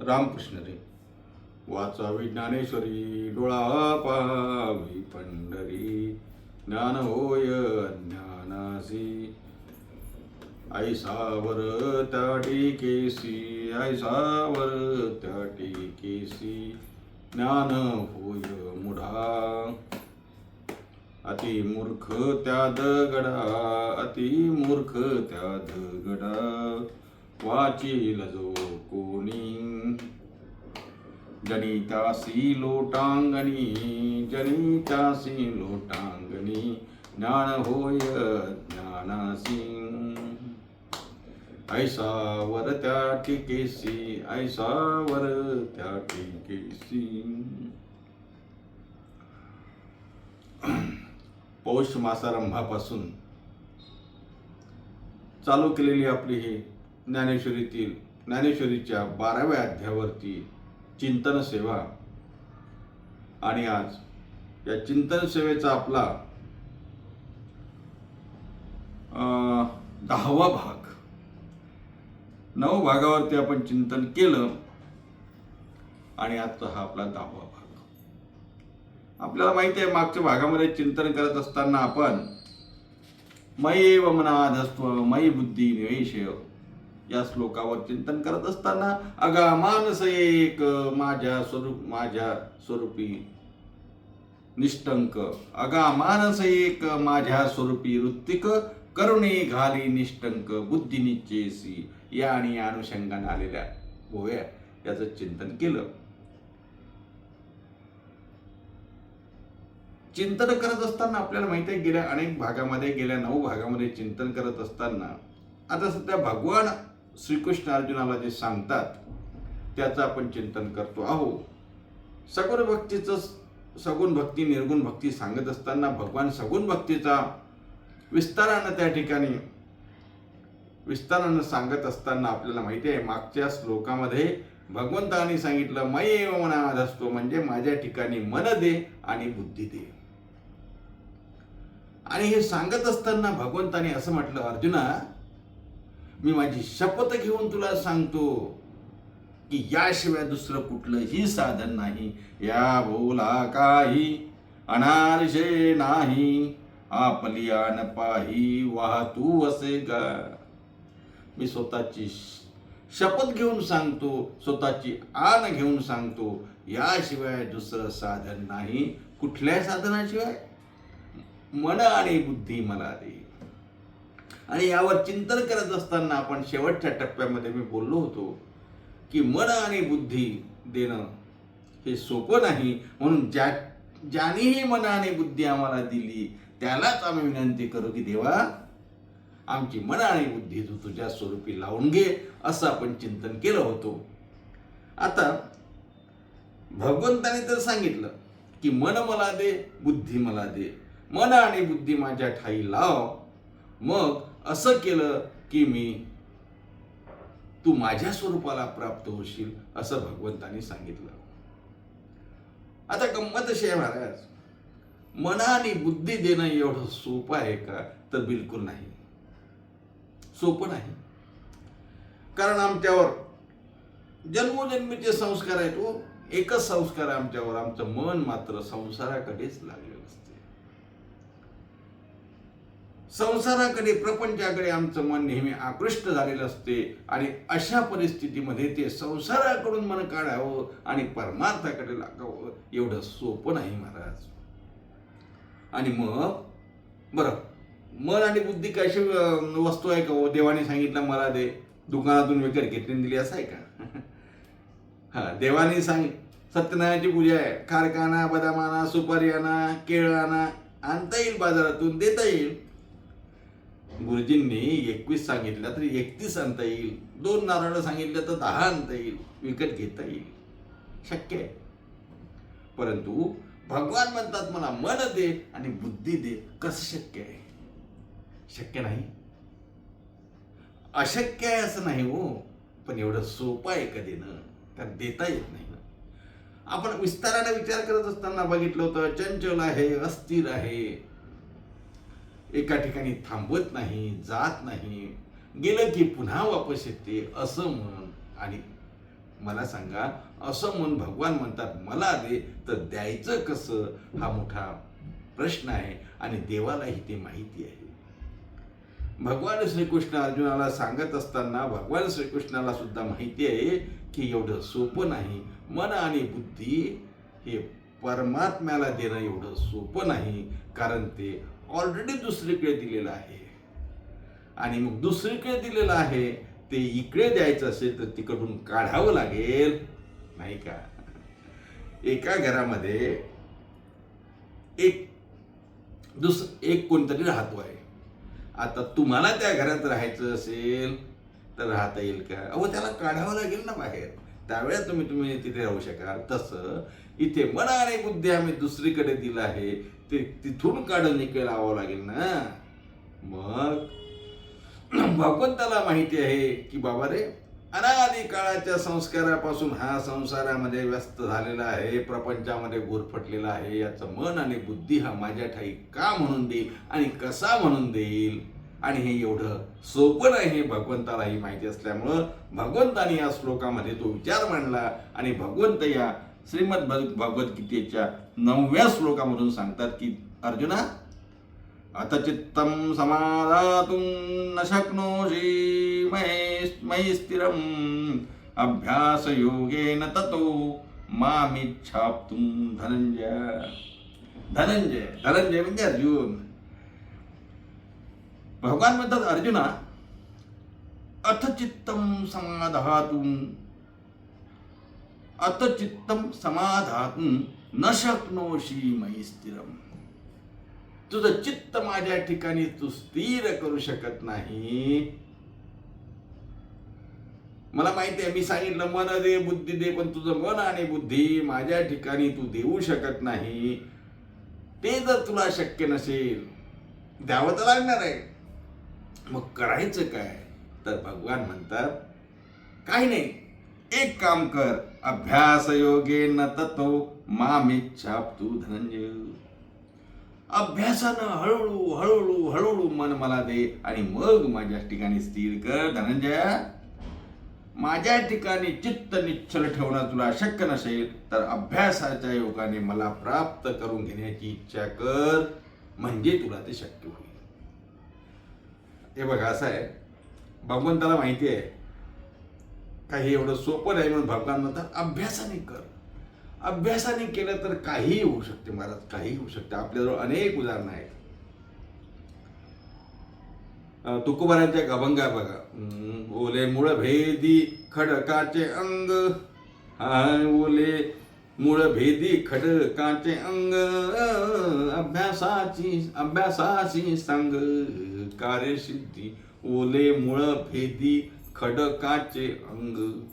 रामकृष्ण रे. वाचावी ज्ञानेश्वरी डोळा पाहावी पंढरी. ज्ञान होय ज्ञानासी. ऐसावर त्या टीकेसी ऐसावर त्या टीकेसी. ज्ञान होय मुढा. अति मूर्ख त्या दगडा अति मूर्ख त्या दगडा. वाचील जो कोणी जनितासी लोटांगणी जनितासी लोटांगणी ज्ञान होय ज्ञानासी ऐसा वर त्या टिकेसी ऐसा वर त्या टिकेसी पौष मासारंभापासून चालू केलेली आपली ही ज्ञानेश्वरीतील ज्ञानेश्वरीच्या बाराव्या अध्यावरती चिंतन सेवा. आणि आज या चिंतन सेवेचा आपला अं, दहावा भाग. नऊ भागावरती आपण चिंतन केलं आणि आजचा हा आपला दहावा भाग. आपल्याला माहिती आहे मागच्या भागामध्ये चिंतन करत असताना आपण मयी वमनाधस्त्व मयी बुद्धी निवेश या श्लोकावर चिंतन करत असताना अगा मानस एक माझ्या स्वरूप माझ्या स्वरूपी निष्टंक अगा मानस एक माझ्या स्वरूपी ऋत्विक करुणे घाली निष्टंक बुद्धी निश्चेसी या आणि या अनुषंगाने आलेल्या भोव्या. याचं चिंतन केलं. चिंतन करत असताना आपल्याला माहिती आहे गेल्या अनेक भागामध्ये गेल्या नऊ भागामध्ये चिंतन करत असताना आता सध्या भगवान श्रीकृष्ण अर्जुनाला जे सांगतात त्याचं आपण चिंतन करतो आहो सगुण भक्तीचं सगुण भक्ती निर्गुण भक्ती सांगत असताना भगवान सगुण भक्तीचा विस्तारानं त्या ठिकाणी विस्तारानं सांगत असताना आपल्याला माहिती आहे मागच्या श्लोकामध्ये भगवंताने सांगितलं मये मनात असतो म्हणजे माझ्या ठिकाणी मन दे आणि बुद्धी दे. आणि हे सांगत असताना भगवंताने असं म्हटलं अर्जुना मी माझी शपथ घेऊन तुला सांगतो की याशिवाय दुसरं कुठलंही साधन नाही. या बोला काही अनारशे नाही आपली आण पाही वाहतू असे गा. मी स्वतःची शपथ घेऊन सांगतो स्वतःची आण घेऊन सांगतो याशिवाय दुसरं साधन नाही. कुठल्या साधनाशिवाय? मन आणि बुद्धी मला दे. आणि यावर चिंतन करत असताना आपण शेवटच्या टप्प्यामध्ये मी बोललो होतो की मन आणि बुद्धी देणं हे सोपं नाही. म्हणून ज्या ज्यानेही मन आणि बुद्धी आम्हाला दिली त्यालाच आम्ही विनंती करू की देवा आमची मन आणि बुद्धी तू तुझ्या स्वरूपी लावून घे असं आपण चिंतन केलं होतो. आता भगवंताने तर सांगितलं की मन मला दे बुद्धी मला दे. मन आणि बुद्धी माझ्या ठाई लाव. मग असं केलं की मी तू माझ्या स्वरूपाला प्राप्त होशील असं भगवंताने सांगितलं. आता गंमत अशी आहे महाराज मनाने आणि बुद्धी देणं एवढं सोपं आहे का? तर बिलकुल नाही. सोपं नाही. कारण आमच्यावर जन्मोजन्मीचे संस्कार आहेत हो. एकच संस्कार आमच्यावर. आमचं मन मात्र संसाराकडेच लागलेलं असतं. संसाराकडे प्रपंचाकडे आमचं मन नेहमी आकृष्ट झालेलं असते आणि अशा परिस्थितीमध्ये ते संसाराकडून मन काढावं आणि परमार्थाकडे लागावं एवढं सोपं नाही महाराज. आणि मग? बरं. मन आणि बुद्धी काय अशी वस्तू आहे का हो? देवाने सांगितलं मला दे दुकानातून विकत घेतली दिली असं आहे का? हा देवाने सांग सत्यनारायणाची पूजा आहे. कारखाना बदाम आणा सुपारी आणा केळ आणा आणता येईल बाजारातून देता येईल. गुरुजींनी एकवीस सांगितल्या तरी एकतीस आणता येईल. दोन नारळ सांगितल्या तर दहा आणता येईल. विकत घेता येईल. शक्य आहे. परंतु भगवान म्हणतात मला मन दे आणि बुद्धी दे. कसं शक्य आहे? शक्य नाही. अशक्य आहे असं नाही हो. पण एवढं सोपं आहे का देणं? त्यात देता येत नाही. ना आपण विस्ताराने विचार करत असताना बघितलं होतं चंचल आहे अस्थिर आहे. एका ठिकाणी थांबत नाही जात नाही. गेलं की पुन्हा वापस येते असं म्हण. आणि मला सांगा असं म्हणून भगवान म्हणतात मला दे तर द्यायचं कसं? हा मोठा प्रश्न आहे आणि देवालाही ते माहिती आहे. भगवान श्रीकृष्ण अर्जुनाला सांगत असताना भगवान श्रीकृष्णाला सुद्धा माहिती आहे की एवढं सोपं नाही. मन आणि बुद्धी हे परमात्म्याला देणं एवढं सोपं नाही. कारण ते ऑलरेडी दुसरीकडे दिलेलं आहे. आणि मग दुसरीकडे दिलेलं आहे ते इकडे द्यायचं असेल तर तिकडून काढावं लागेल. नाही का? एका घरामध्ये एक दुस एक कोणतरी राहतो आहे. आता तुम्हाला त्या घरात राहायचं असेल तर राहता येईल का? अहो त्याला काढावं लागेल ना बाहेर. त्यावेळेस तुम्ही तुम्ही तिथे राहू शकाल. तसं इथे मन आणि बुद्धी आम्ही दुसरीकडे दिलं आहे. ते तिथून काढून इकडे लावावं लागेल ना? मग? भगवंताला माहिती आहे की बाबा रे अनादी काळाच्या संस्कारापासून हा संसारामध्ये व्यस्त झालेला आहे प्रपंचामध्ये गुरफटलेला आहे याचं मन आणि बुद्धी हा माझ्या ठाई का म्हणून देईल आणि कसा म्हणून देईल? आणि हे एवढं सोपं नाही हे भगवंतालाही माहिती असल्यामुळं भगवंताने या श्लोकामध्ये तो विचार मांडला आणि भगवंत या श्रीमद भगवद्गीतेच्या नवव्या श्लोकामधून सांगतात की अर्जुना अथ चित्तम समादातुं न शक्नोषि मयि मयि स्थिरम्। अभ्यासयोगेन ततो मामिच्छाप्तुं धनंजय धनंजय धनंजय म्हणजे अर्जुन। भगवान म्हणतात अर्जुना अथ चित्तं समाधातुं अथ चित्तं समाधातुं न शक्नोशी मयि स्थिरम. तुझं चित्त माझ्या ठिकाणी तू स्थिर करू शकत नाही. मला माहिती आहे मी सांगितलं मन दे बुद्धी दे पण तुझं मन आणि बुद्धी माझ्या ठिकाणी तू देऊ शकत नाही. ते जर तुला शक्य नसेल द्यावं तर लागणार आहे. मग करायचं काय? तर भगवान म्हणतात काही नाही एक काम कर अभ्यास योगे न ततो छाप तू धनंजय. अभ्यासानं हळूहळू हळूहळू हळूहळू मन मला दे आणि मग माझ्या ठिकाणी स्थिर कर धनंजय. माझ्या ठिकाणी चित्त निश्चल ठेवणं तुला शक्य नसेल तर अभ्यासाच्या योगाने मला प्राप्त करून घेण्याची इच्छा कर. म्हणजे तुला ते शक्य होईल. हे बघा असं आहे. भगवंताला माहिती आहे काही एवढं सोपं नाही म्हणून भगवान म्हणतात अभ्यासाने कर. अभ्यासाने केलं तर काहीही होऊ शकते महाराज काहीही होऊ शकते. आपल्याजवळ अनेक उदाहरणं आहेत. अं, तुकोबारांच्या अभंग आहे बघा. ओले मुळ भेदी खडकाचे अंग. ओले मुळ भेदी खडकाचे अंग. अभ्यासाची अभ्यासाची सांग. कार्यसिद्धी ओले मुळ भेदी खडकाचे अंग.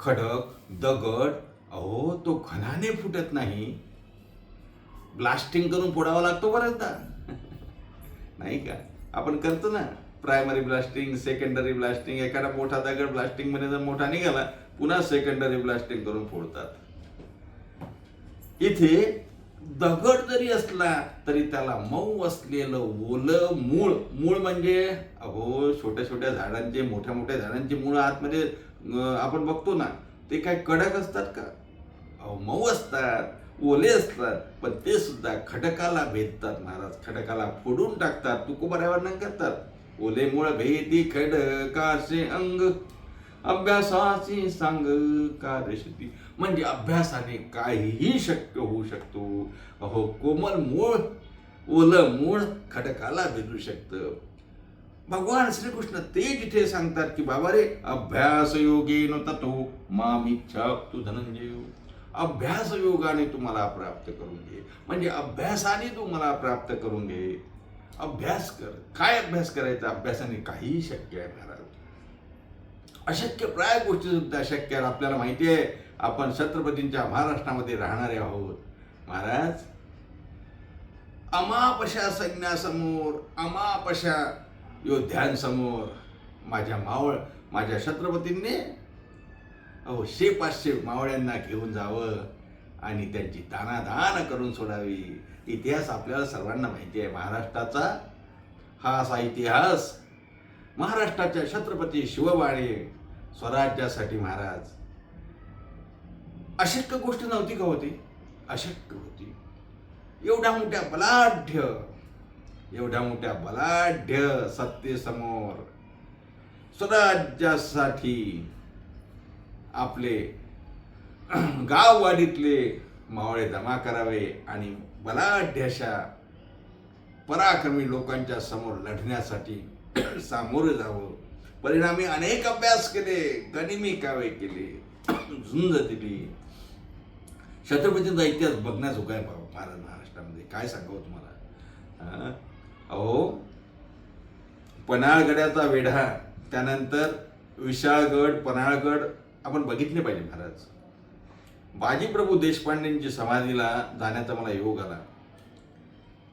खडक दगड अहो तो घनाने फुटत नाही. ब्लास्टिंग करून फोडावा लागतो बऱ्याचदा. नाही का? आपण करतो ना प्रायमरी ब्लास्टिंग सेकंडरी ब्लास्टिंग एखादा मोठा दगड ब्लास्टिंगमध्ये जर मोठा निघाला पुन्हा सेकंडरी ब्लास्टिंग करून फोडतात. इथे दगड जरी असला तरी त्याला मऊ असलेलं ओलं मूळ मूळ म्हणजे अहो छोट्या छोट्या झाडांचे मोठ्या मोठ्या झाडांचे मूळ आतमध्ये आपण बघतो ना ते काय कडक असतात का? मऊ असतात ओले असतात पण ते सुद्धा खडकाला भेदतात महाराज. खडकाला फोडून टाकतात तुकोबऱ्यावर वर्णन करतात. ओलेमुळं भेदी खडकाचे अंग अभ्यासाची सांग कार्यशक्ती. म्हणजे अभ्यासाने काहीही शक्य होऊ शकतो. अहो कोमल मूळ ओलं मूळ खडकाला भेदू शकतं. भगवान श्रीकृष्ण ते जिथे सांगतात की बाबा रे अभ्यास योगे न माम इच्छा तू धनंजय. अभ्यास योगाने तुम्हाला प्राप्त करून घे. म्हणजे अभ्यासाने तू मला प्राप्त करून घे. अभ्यास कर. काय अभ्यास करायचा? अभ्यासाने काहीही शक्य आहे महाराज. अशक्य प्राय गोष्टी सुद्धा शक्य आहे आपल्याला माहिती आहे आपण छत्रपतींच्या महाराष्ट्रामध्ये राहणारे आहोत. महाराज अमापशा सैन्यासमोर अमापशा योद्ध्यांसमोर माझ्या मावळ माझ्या छत्रपतींनी अहो शे पाचशे मावळ्यांना घेऊन जावं आणि त्यांची दानादान करून सोडावी. इतिहास आपल्याला सर्वांना माहिती आहे. महाराष्ट्राचा हा असा इतिहास. महाराष्ट्राच्या छत्रपती शिवबाळे स्वराज्यासाठी महाराज. अशक्य गोष्ट नव्हती का होती अशक्य होती. एवढ्या मोठ्या बलाढ्य एवढ्या मोठ्या बलाढ्य सत्तेसमोर स्वराज्यासाठी आपले गाववाडीतले मावळे जमा करावे आणि बलाढ्य अशा पराक्रमी लोकांच्या समोर लढण्यासाठी सामोरे जावं. परिणामी अनेक अभ्यास केले गनिमी कावे केले झुंज दिली. छत्रपतींचा इतिहास बघण्यास उपाय महाराज महाराष्ट्रामध्ये. काय सांगावं तुम्हाला? अहो पन्हाळगडाचा वेढा त्यानंतर विशाळगड पन्हाळगड आपण बघितले पाहिजे महाराज. बाजीप्रभू देशपांडेंची समाधीला जाण्याचा मला योग आला.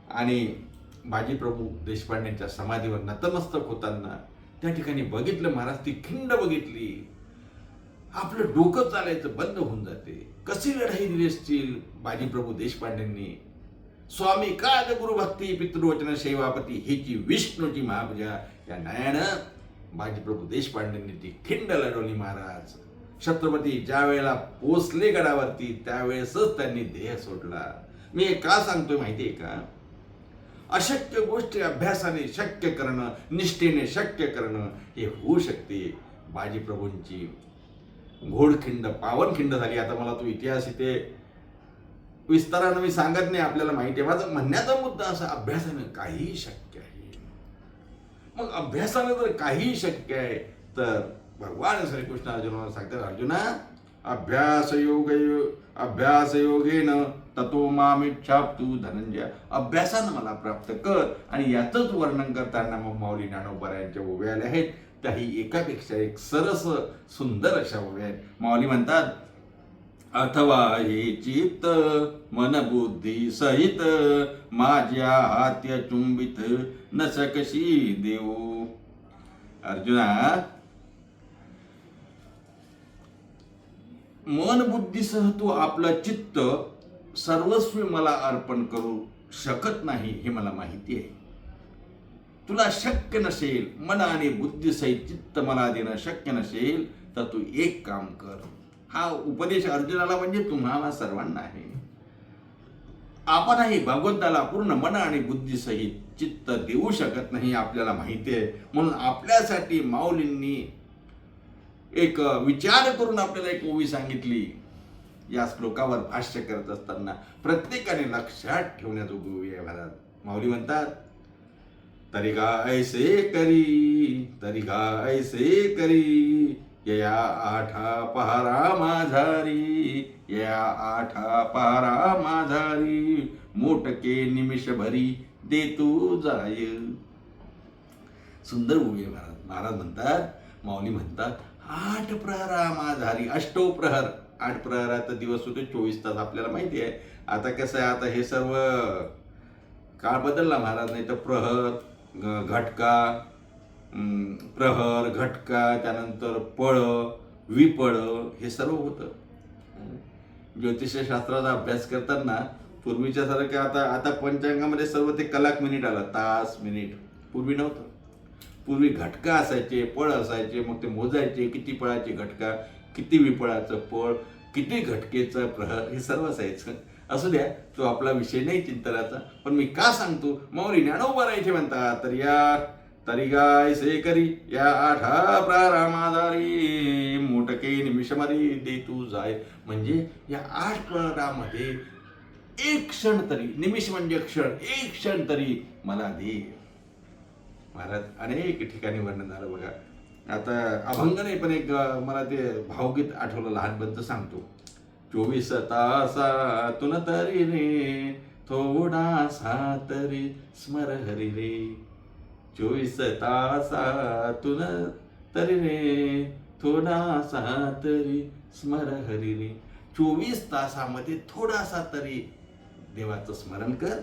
आणि बाजीप्रभू देशपांडेंच्या समाधीवर नतमस्तक होताना त्या ठिकाणी बघितलं महाराज ती खिंड बघितली. आपलं डोकं चालायचं बंद होऊन जाते. कशी लढाई दिली असतील बाजीप्रभू देशपांडेंनी? स्वामी काज गुरुभक्ती पितृवचन सेवापती हेची विष्णूची महापूजा या न्यायानं बाजीप्रभू देशपांडेंनी ती खिंड लढवली महाराज. छत्रपती ज्या वेळेला पोचले गडावरती त्यावेळेसच त्यांनी देह सोडला. मी हे का सांगतोय माहिती आहे का? अशक्य गोष्टी अभ्यासाने शक्य करणं निष्ठेने शक्य करणं हे होऊ शकते. बाजीप्रभूंची घोडखिंड पावनखिंड झाली. आता मला तो इतिहास इथे विस्तारानं मी सांगत नाही आपल्याला माहिती आहे. माझा म्हणण्याचा मुद्दा असा अभ्यासानं काहीही शक्य आहे. मग अभ्यासानं जर काहीही शक्य आहे तर भगवान श्रीकृष्ण अर्जुनाला सांगतात अर्जुना अभ्यास योग अभ्यास योगेन ततो मामिच्छाप तू धनंजय. अभ्यासानं मला प्राप्त कर आणि याचंच वर्णन करताना मग माऊली ज्ञानोबा यांच्या ओव्या आल्या आहेत. त्याही एकापेक्षा एक सरस सुंदर अशा ओव्या आहेत. माऊली म्हणतात अथवा हे चित्त मन बुद्धी सहित माझ्या हात्य चुंबित न सकशी देऊ अर्जुना मन बुद्धीसह तू आपलं चित्त सर्वस्वी मला अर्पण करू शकत नाही हे मला माहिती आहे. तुला शक्य नसेल मन आणि बुद्धीसहित चित्त मला देणं शक्य नसेल तर तू एक काम कर. हा उपदेश अर्जुनाला म्हणजे तुम्हाला सर्वांना आहे. आपणही भगवंताला पूर्ण मन आणि बुद्धीसहित चित्त देऊ शकत नाही आपल्याला माहिती आहे. म्हणून आपल्यासाठी माऊलींनी एक विचार करून आपल्याला एक ओवी सांगितली. या श्लोकावर भाष्य करत असताना प्रत्येकाने लक्षात ठेवण्याजोगी ओवी आहे भारत माऊली म्हणतात तरी का ऐसे करी तरी का ऐसे करी या आठा पहारा माझारी या आठा पहारा माझारी मोटके निमिष भरी देतो जाय. सुंदर उभी आहे महाराज. महाराज म्हणतात माऊली म्हणतात आठ प्रहरा माझारी अष्टो प्रहर. आठ प्रहरात दिवस होते चोवीस तास. आपल्याला माहिती आहे. आता कसं आहे आता हे सर्व काळ बदलला महाराज नाही तर प्रहर ग- घटका प्रहर घटका त्यानंतर पळ विपळ हे सर्व होतं. ज्योतिषशास्त्राचा अभ्यास करताना पूर्वीच्या सारखं आता आता पंचांगामध्ये सर्व ते कलाक मिनिट आलं. तास मिनिट पूर्वी नव्हतं. पूर्वी घटका असायचे पळ असायचे मग ते मोजायचे किती पळाचे घटका किती विपळाचं पळ किती घटकेचं प्रहर हे सर्व असायचं. असू द्या तो आपला विषय नाही चिंतनाचा पण मी का सांगतो? मौरी ज्ञानोबा राहायचे म्हणतात तर या तरी गाय से करी या आठा प्रारामाधारी मोटके निमिषमारी दे तू जाय. म्हणजे या आठ प्रहरामध्ये एक क्षण तरी निमिष म्हणजे क्षण एक क्षण तरी मला दे. महाराज अनेक ठिकाणी वर्णन झालं बघा. आता अभंग नाही पण एक मला ते भावगीत आठवलं लहानपणचं सांगतो. चोवीस तासातून तरी रे थोडासा तरी स्मर हरी रे. चोवीस तासातून तरी रे थोडासा तरी स्मर हरी रे. चोवीस तासामध्ये थोडासा तरी देवाचं स्मरण कर.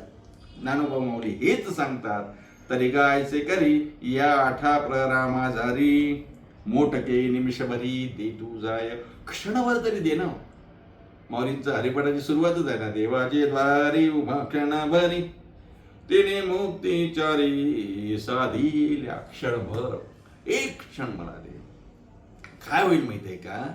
ज्ञानोबा माऊली हेच सांगतात. तरी गायचे करी या आठा प्ररामा मोठके मोटके निमिषभरी दे तू जाय. क्षणभर तरी दे ना. माऊलींचं हरिपाठाची सुरुवातच आहे ना. देवाचे द्वारी उभा क्षणभरी. तिने मुक्तीचारी साधिल्या क्षणभर. एक क्षण मला दे. काय होईल माहिती आहे का?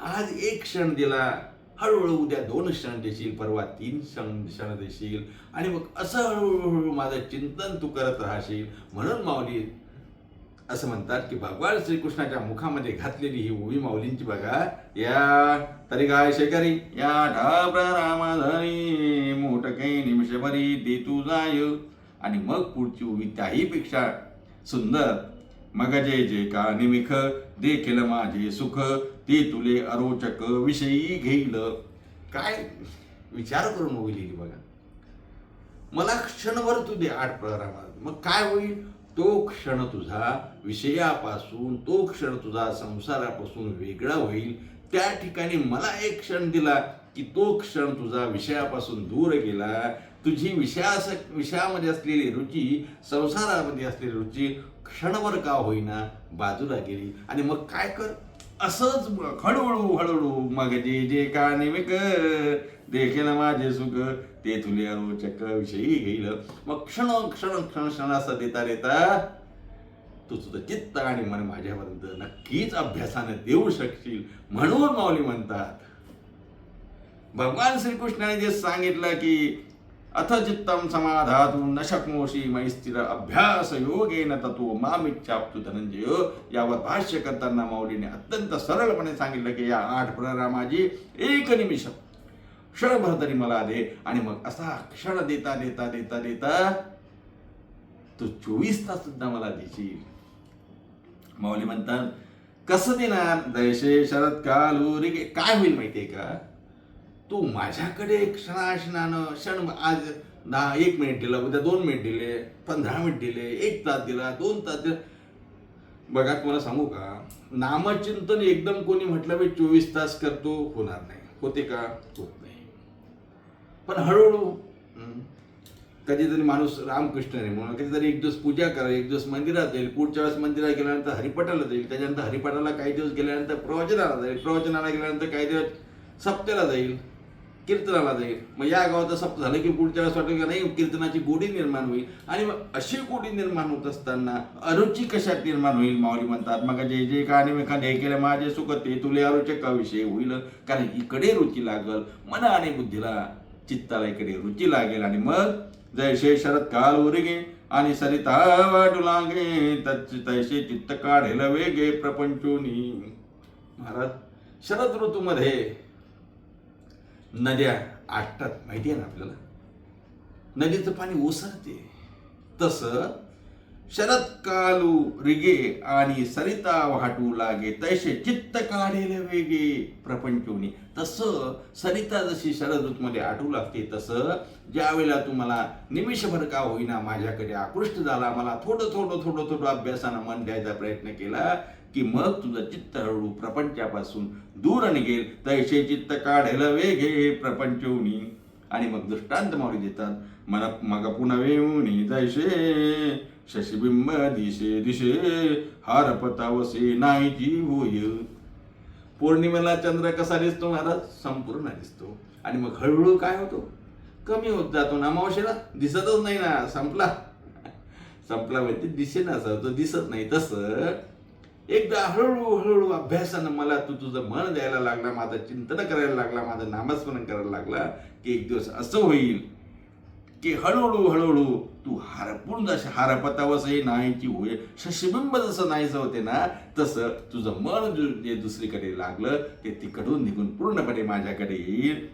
आज एक क्षण दिला. हळूहळू उद्या दोन क्षण देशील परवा तीन क्षण क्षण देशील. आणि मग असं हळूहळू माझं चिंतन तू करत राहशील. म्हणून माऊली असं म्हणतात की भगवान श्रीकृष्णाच्या मुखामध्ये घातलेली ही उभी माऊलींची बघा. या तरी गाय शेकरी या ढाबरा रामाधरी मोठके निमिषभरी दे तू जाय. आणि मग पुढची ओवी त्याहीपेक्षा सुंदर मग जे जे का निमिख देखील माझे सुख ते तुले अरोचक विषयी घेईल. काय? विचार करून होईल बघा. मला क्षणभर तू दे आठ प्रकारामध्ये मग काय होईल? तो क्षण तुझा विषयापासून तो क्षण तुझा संसारापासून वेगळा होईल. त्या ठिकाणी मला एक क्षण दिला की तो क्षण तुझा विषयापासून दूर गेला. तुझी विषयास विषयामध्ये असलेली रुची संसारामध्ये असलेली रुची क्षणभर का होईना बाजूला गेली. आणि मग काय कर? असंच हळूहळू हळूहळू मग जे जे का नेमिक देखील माझे सुख ते तुले रोचक विषयी घेईल. मग क्षण क्षण क्षण क्षण असं देता देता तू तुझं चित्त आणि मन माझ्यापर्यंत नक्कीच अभ्यासाने देऊ शकशील म्हणून माऊली म्हणतात. भगवान श्रीकृष्णाने जे सांगितलं की अथ चित्तम समाधातू न शक्नोषी मयि स्थिर अभ्यास योगेन तत्व मामिच्छाप्तू धनंजय यावर भाष्य करताना माऊलीने अत्यंत सरळपणे सांगितलं की या आठ प्ररामाजी एक निमिष क्षणभर तरी मला दे आणि मग असा क्षण देता देता देता देता तू चोवीस तास सुद्धा मला देशील. माऊली म्हणतात कसं देणार दैशे शरद काल रे काय होईल माहितीये का? तू माझ्याकडे क्षणाक्षणानं क्षण आज दहा एक मिनिट दिला उद्या दोन मिनिट दिले पंधरा मिनिट दिले एक तास दिला दोन तास दिला. बघा तुम्हाला सांगू का? नामचिंतन एकदम कोणी म्हटलं मी चोवीस तास करतो होणार नाही. होते का? होत नाही. पण हळूहळू कधीतरी माणूस रामकृष्ण आहे म्हणून कधीतरी एक दिवस पूजा करा एक दिवस मंदिरात जाईल. पुढच्या वेळेस मंदिरात गेल्यानंतर हरिपाठाला जाईल. त्याच्यानंतर हरिपाठाला काही दिवस गेल्यानंतर प्रवचनाला जाईल. प्रवचनाला गेल्यानंतर काही दिवस सप्त्याला जाईल. कीर्तनाला जाईल. मग या गावात सप्त झालं की पुढच्या वेळेस वाटेल की नाही कीर्तनाची गोडी निर्माण होईल. आणि मग अशी गोडी निर्माण होत असताना अरुची कशात निर्माण होईल माऊली म्हणतात. मग जे जे का आणि हे केलं माझे सुख ते तुले अरुचे का विषय होईल. कारण इकडे रुची लागल मन आणि बुद्धीला चित्ताला इकडे रुची लागेल. आणि मग जैसे शरद काल उरगे आणि सरिता वाटू लागे तैसे चित्त काढेल वेगे प्रपंचोनी. महाराज शरद ऋतूमध्ये नद्या आटतात माहिती आहे ना आपल्याला? नदीचं पाणी ओसरते. तसं शरद कालू रिगे आणि सरिता वाहटू लागे तैसे चित्त काढेल वेगे प्रपंचोनी. तसं सरिता जशी शरद ऋतूमध्ये आटू लागते तसं ज्या वेळेला तुम्हाला निमिषभर का होईना माझ्याकडे आकृष्ट झाला मला थोडं थोडं थोडं थोडं अभ्यासानं मन द्यायचा प्रयत्न केला की मग तुझं चित्त हळू प्रपंचापासून दूर निघेल तैसे चित्त काढेल प्रपंच होनी आणि मग दृष्टांत मावळी देतात मन मग पुन्हा वेऊनी जैसे शशिबिंब दिशे दिशे. हार पतावसे नाहीची होय पौर्णिमेला चंद्र कसा दिसतो महाराज? संपूर्ण दिसतो. आणि मग हळूहळू काय होतो? कमी होत जातो ना अमावशेला दिसतच नाही ना संपला. संपला म्हणजे दिसेना असं तो दिसत नाही. तसं एकदा हळूहळू हळूहळू अभ्यासानं मला तू तुझं मन द्यायला लागला माझं चिंतन करायला लागला माझं नामस्मरण करायला लागला की एक दिवस असं होईल की हळूहळू हळूहळू तू हारपून जसे हारपतावसही नाहीची होय शशिबिंब जसं नाहीचं होते ना तसं तुझं मन जे दुसरीकडे लागलं ते तिकडून निघून पूर्णपणे माझ्याकडे येईल.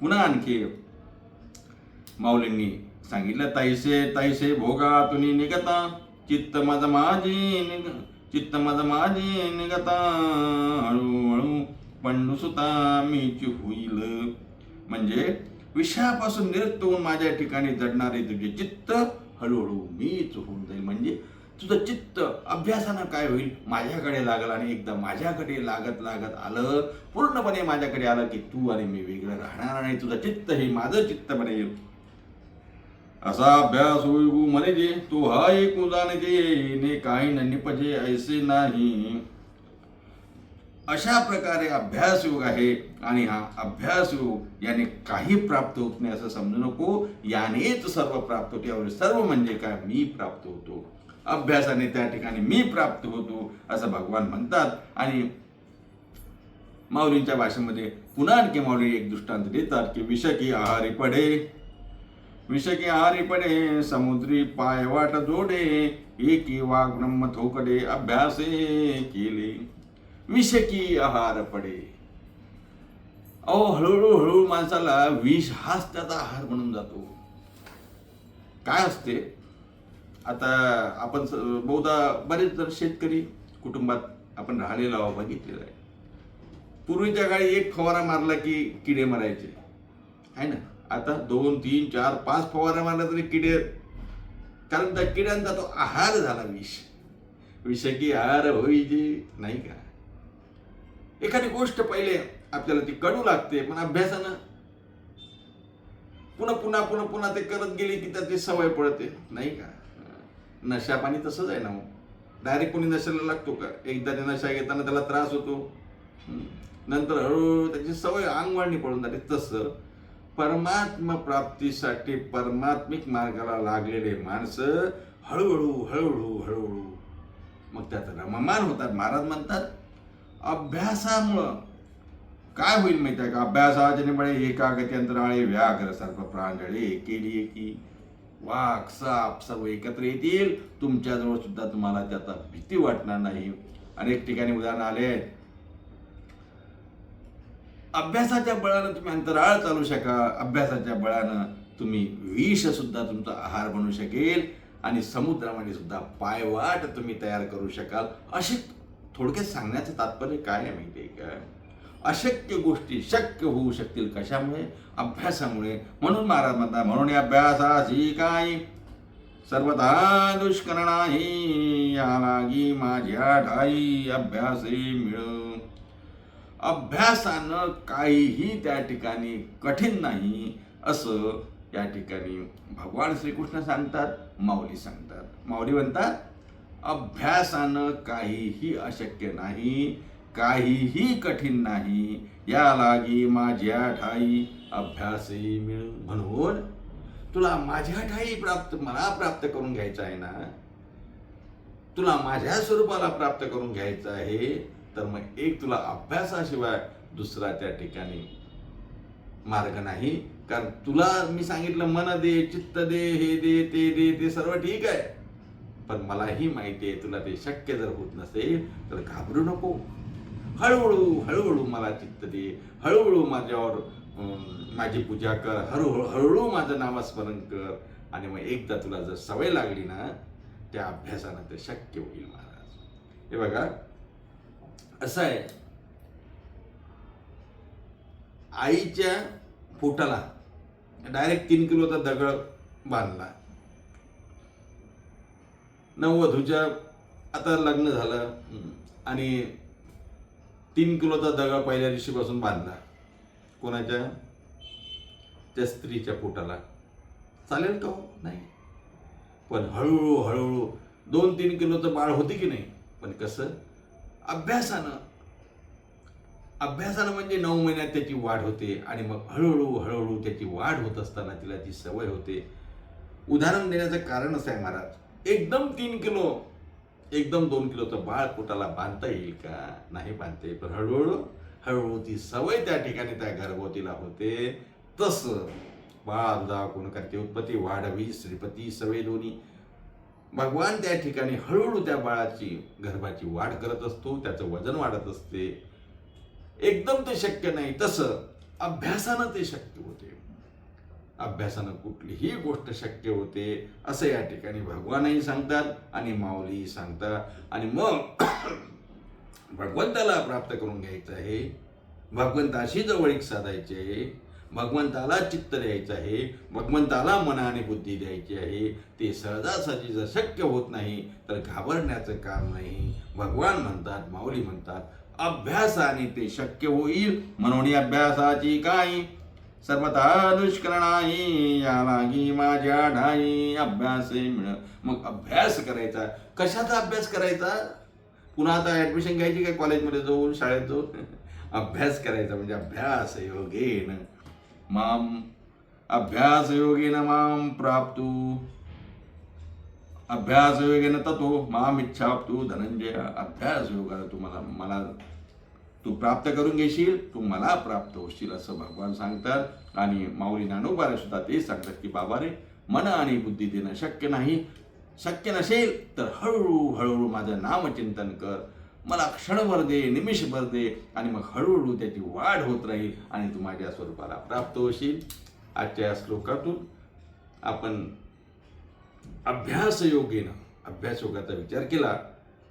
पुन्हा आणखी माऊलींनी सांगितलं ताईसे ताईसे भोगा तुम्ही निघता. चित्त माझं माझी निघ चित्त माझे निगता निघता हळूहळू पंडुसुता मीची होईल. म्हणजे विषयापासून निरक्त होऊन माझ्या ठिकाणी जडणारे तुझे चित्त हळूहळू मीच होऊन जाईल. म्हणजे तुझं चित्त अभ्यासानं काय होईल? माझ्याकडे लागल आणि एकदा माझ्याकडे लागत लागत आलं पूर्णपणे माझ्याकडे आलं की तू आणि मी वेगळं राहणार नाही तुझं चित्त हे माझं चित्त बनेल. असा अभ्यास होईगू म्हणे जे तो हा एक उदाने जे ने काही न निपजे ऐसे नाही. अशा प्रकारे अभ्यास योग आहे आणि हा अभ्यास योग याने काही प्राप्त होत नाही असं समजू नको. यानेच सर्व प्राप्त होते. यावर सर्व म्हणजे काय? मी प्राप्त होतो. अभ्यासाने त्या ठिकाणी मी प्राप्त होतो असं भगवान म्हणतात. आणि माऊलींच्या भाषेमध्ये पुन्हा आणखी माऊली एक दृष्टांत देतात की विषकी आहारी पडे. विषकी आहारी पडे समुद्री पाय वाट जोडे एकी वाघ ब्रह्म थोकडे अभ्यासे केले. विषकी आहार पडे. अहो हळूहळू हळूहळू माणसाला विष हाच त्याचा आहार म्हणून जातो. काय असते? आता आपण बहुधा बरेच जर शेतकरी कुटुंबात आपण राहिलेलो आहोत बघितलेलं आहे. पूर्वीच्या काळी एक फवारा मारला की किडे मरायचे. आहे ना? आता दोन तीन चार पाच फवारा मारला तरी किडे कारण त्या किड्यांचा तो आहार झाला विष. विष की आहार होईजे नाही का? एखादी गोष्ट पहिले आपल्याला ती कडू लागते पण अभ्यासानं पुन्हा पुन्हा पुन्हा पुन्हा ते करत गेली की त्याची सवय पडते नाही का? नशा पाणी तसंच आहे ना मग डायरेक्ट कोणी नशाला लागतो का? एकदा ते नशा घेताना त्याला त्रास होतो. नंतर हळूहळू त्याची सवय अंगवाणी पडून जाते तसं. परमात्म प्राप्तीसाठी परमात्मिक मार्गाला लागलेले माणसं हळूहळू हळूहळू हळूहळू. मग त्यात रममान होतात. महाराज म्हणतात अभ्यासामुळं काय होईल माहिती आहे का? अभ्यासाचे निबळे एकागती अंतराळे व्याघ्र सर्व प्रांजळे केली की वाघ साप सर्व एकत्र येतील. तुमच्याजवळ सुद्धा तुम्हाला त्याचा भीती वाटणार नाही. अनेक ठिकाणी उदाहरण आले आहेत. अभ्यासाच्या बळानं तुम्ही अंतराळ चालू शका. अभ्यासाच्या बळानं तुम्ही विष सुद्धा तुमचा आहार बनू शकेल आणि समुद्रामध्ये सुद्धा पायवाट तुम्ही तयार करू शकाल. असे थोडक्यात सांगण्याचं तात्पर्य काय आहे माहिती आहे का? अशक्य गोष्टी शक्य होऊ शकतील कशामुळे? अभ्यासामुळे. म्हणून महाराज म्हणता म्हणून या अभ्यासाची काय? सर्वदा दुष्करणाही या लागी माझ्या ठाई अभ्यासे मिळ अभ्यासानं काहीही त्या ठिकाणी कठीण नाही असं या ठिकाणी भगवान श्रीकृष्ण सांगतात माऊली सांगतात. माऊली म्हणतात अभ्यासानं काहीही अशक्य नाही काहीही कठीण नाही. या लागी माझ्या ठाई अभ्यासही मिळ. म्हणून तुला माझ्या ठाई प्राप्त मला प्राप्त करून घ्यायचं आहे ना? तुला माझ्या स्वरूपाला प्राप्त करून घ्यायचं आहे तर मग एक तुला अभ्यासाशिवाय दुसरा त्या ठिकाणी मार्ग नाही. कारण तुला मी सांगितलं मन दे चित्त दे हे दे ते दे ते सर्व ठीक आहे. पण मलाही माहिती आहे तुला ते शक्य जर होत नसेल तर घाबरू नको. हळूहळू हळूहळू मला चित्त दे. हळूहळू माझ्यावर माझी पूजा कर. हळूहळू हळूहळू माझं नामस्मरण कर. आणि मग एकदा तुला जर सवय लागली ना त्या अभ्यासानं ते शक्य होईल महाराज. हे बघा असं आहे. आईच्या पोटाला डायरेक्ट तीन किलोचा दगड बांधला. नववधूच्या आता लग्न झालं आणि तीन किलोचा दगड पहिल्या दिवशीपासून बांधला. कोणाच्या? त्या स्त्रीच्या पोटाला. चालेल का हो? नाही. पण हळूहळू हळूहळू दोन तीन किलोचं बाळ होते की नाही? पण कसं? अभ्यासानं. अभ्यासानं म्हणजे नऊ महिन्यात त्याची वाढ होते आणि मग हळूहळू हळूहळू त्याची वाढ होत असताना तिला ती सवय होते. उदाहरण देण्याचं कारण असं आहे महाराज. एकदम तीन किलो एकदम दोन किलोचं बाळ पोटाला बांधता येईल का? नाही बांधता. येईल पण हळूहळू हळूहळू ती सवय त्या ठिकाणी त्या गर्भवतीला होते. तसं बाळ दुधा कोण करते? उत्पत्ती वाढवी श्रीपती सवय दोन्ही. भगवान त्या ठिकाणी हळूहळू त्या बाळाची गर्भाची वाढ करत असतो त्याचं वजन वाढत असते. एकदम ते शक्य नाही तसं अभ्यासानं ते शक्य होते. अभ्यासानं कुठलीही गोष्ट शक्य होते असं या ठिकाणी भगवानही सांगतात आणि माऊलीही सांगतात. आणि मग भगवंताला प्राप्त करून घ्यायचं आहे. भगवंताशी जवळीक साधायची. आहे भगवंताला चित्त द्यायचं आहे भगवंताला मनाने बुद्धी द्यायची आहे ते सहजासहजी जर शक्य होत नाही तर घाबरण्याचं काम नाही. भगवान म्हणतात माऊली म्हणतात अभ्यासाने ते शक्य होईल. म्हणून अभ्यासाची काय? सर्वता दुष्करणाही या लागी माझ्या ढाई अभ्यास मिळ. मग अभ्यास करायचा. कशाचा अभ्यास करायचा? पुन्हा आता ऍडमिशन घ्यायची काय कॉलेजमध्ये जाऊन शाळेत जाऊन? अभ्यास करायचा म्हणजे अभ्यास योगेन. माम अभ्यास योगेन माम प्राप्तू। अभ्यास योगेन ततो माम इच्छाप्तू। धनंजय अभ्यास योगाला तुम्हाला मला तू प्राप्त करून घेशील तू मला प्राप्त होशील असं भगवान सांगतात. आणि माऊली ज्ञानोबाला सुद्धा तेच सांगतात की बाबा रे मन आणि बुद्धी देणं शक्य नाही. शक्य नसेल तर हळूहळू हळूहळू माझं नामचिंतन कर. मला क्षणभर दे निमिषभर दे आणि मग हळूहळू त्याची वाढ होत राहील आणि तू माझ्या स्वरूपाला प्राप्त होशील. आजच्या या श्लोकातून आपण अभ्यासयोगेनं अभ्यासयोगाचा अभ्यास योगाचा विचार केला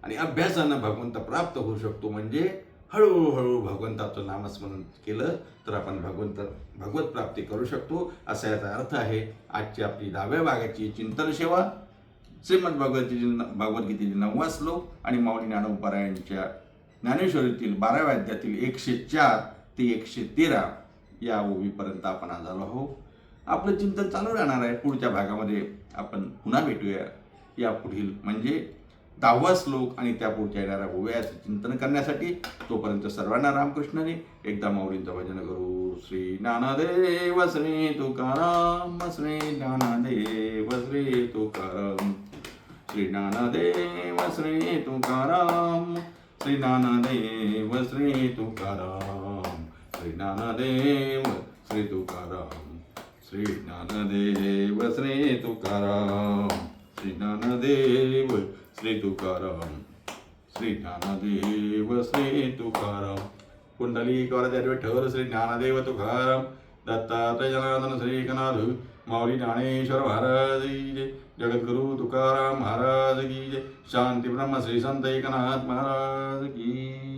आणि अभ्यासानं भगवंत प्राप्त होऊ शकतो म्हणजे हळूहळू भगवंताचं नामस्मरण केलं तर आपण भगवंत भगवत प्राप्ती करू शकतो. असा याचा अर्थ आहे आजची आपली दहाव्या भागाची चिंतन सेवा श्रीमद भगवतीतील भगवद्गीतेतील नववा श्लोक आणि माऊली ज्ञानोपरायांच्या ज्ञानेश्वरीतील बाराव्या अध्यातील एकशे चार ते एकशे तेरा या ओवीपर्यंत आपण आज आलो आहोत. आपलं चिंतन चालू राहणार आहे. पुढच्या भागामध्ये आपण पुन्हा भेटूया. या पुढील म्हणजे दहावा श्लोक आणि त्या पुढच्या येणाऱ्या ओव्याचं चिंतन करण्यासाठी तोपर्यंत सर्वांना रामकृष्णाने एकदा माऊलींचं भजन करू. श्री ज्ञानदेव श्री तुकाराम श्री ज्ञानदेव श्री तुकाराम. श्री ज्ञानदेव श्री तुकाराम श्री ज्ञानदेव श्री तुकाराम श्री ज्ञानदेव श्री तुकाराम श्री ज्ञानदेव श्री तुकाराम श्री ज्ञानदेव श्री तुकाराम श्री ज्ञानदेव श्री तुकाराम कुंडली कवरद्या ठर श्री ज्ञानदेव तुकाराम। दत्तात्रय जनार्दन श्री एकनाथ माऊली ज्ञानेश्वर महाराज जय। जगद्गुरु तुकाराम महाराज की जय। शांती ब्रह्म श्री संत एकनाथ महाराज की